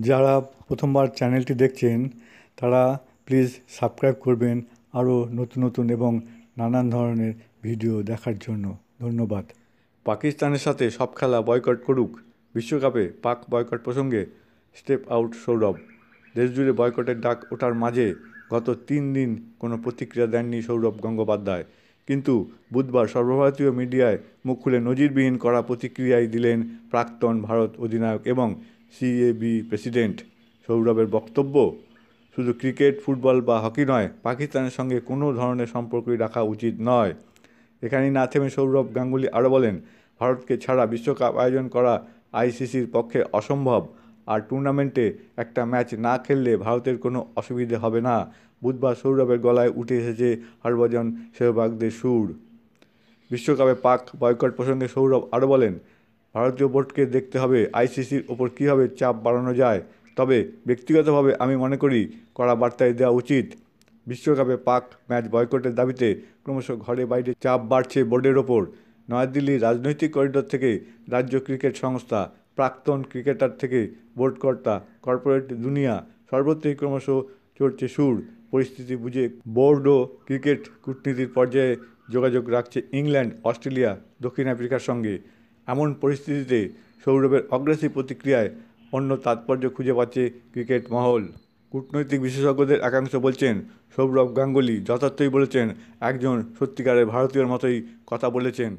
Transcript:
যারা প্রথমবার চ্যানেলটি দেখছেন, তারা প্লিজ সাবস্ক্রাইব করবেন আরও নতুন নতুন এবং নানান ধরনের ভিডিও দেখার জন্য। ধন্যবাদ। পাকিস্তানের সাথে সব খেলা বয়কট করুক। বিশ্বকাপে পাক বয়কট প্রসঙ্গে স্টেপ আউট সৌরভ। দেশজুড়ে বয়কটের ডাক ওঠার মাঝে গত তিন দিন কোনো প্রতিক্রিয়া দেননি সৌরভ গঙ্গোপাধ্যায়। কিন্তু বুধবার সর্বভারতীয় মিডিয়ায় মুখ খুলে নজিরবিহীন করা প্রতিক্রিয়াই দিলেন প্রাক্তন ভারত অধিনায়ক এবং সিএবি প্রেসিডেন্ট। সৌরভের বক্তব্য, শুধু ক্রিকেট, ফুটবল বা হকি নয়, পাকিস্তানের সঙ্গে কোনো ধরনের সম্পর্কই রাখা উচিত নয়। এখানেই না থেমে সৌরভ গাঙ্গুলি আরও বলেন, ভারতকে ছাড়া বিশ্বকাপ আয়োজন করা আইসিসির পক্ষে অসম্ভব। আর টুর্নামেন্টে একটা ম্যাচ না খেললে ভারতের কোনো অসুবিধে হবে না। বুধবার সৌরভের গলায় উঠে এসেছে হরভজন সেহবাগদের সুর। বিশ্বকাপে পাক বয়কট প্রসঙ্গে সৌরভ আরও বলেন, ভারতীয় বোর্ডকে দেখতে হবে, আইসিসির ওপর কীভাবে চাপ বাড়ানো যায়। তবে ব্যক্তিগতভাবে আমি মনে করি কড়া বার্তায় দেওয়া উচিত। বিশ্বকাপে পাক ম্যাচ বয়কটের দাবিতে ক্রমশ ঘরে বাইরে চাপ বাড়ছে বোর্ডের ওপর। নয়াদিল্লির রাজনৈতিক করিডোর থেকে রাজ্য ক্রিকেট সংস্থা প্রাক্তন ক্রিকেটার থেকে বোর্ড কর্তা কর্পোরেট দুনিয়া সর্বত্রই ক্রমশ চড়ছে সুর। পরিস্থিতি বুঝে বোর্ড ও ক্রিকেট কূটনীতির পর্যায়ে যোগাযোগ রাখছে ইংল্যান্ড, অস্ট্রেলিয়া, দক্ষিণ আফ্রিকার সঙ্গে। এমন পরিস্থিতিতে সৌরভের অগ্রাসী প্রতিক্রিয়ায় অন্য তাৎপর্য খুঁজে পাচ্ছে ক্রিকেট মহল। কূটনৈতিক বিশেষজ্ঞদের একাংশ বলছেন, সৌরভ গাঙ্গুলি যথার্থই বলেছেন, একজন সত্যিকারের ভারতীয়র মতোই কথা বলেছেন।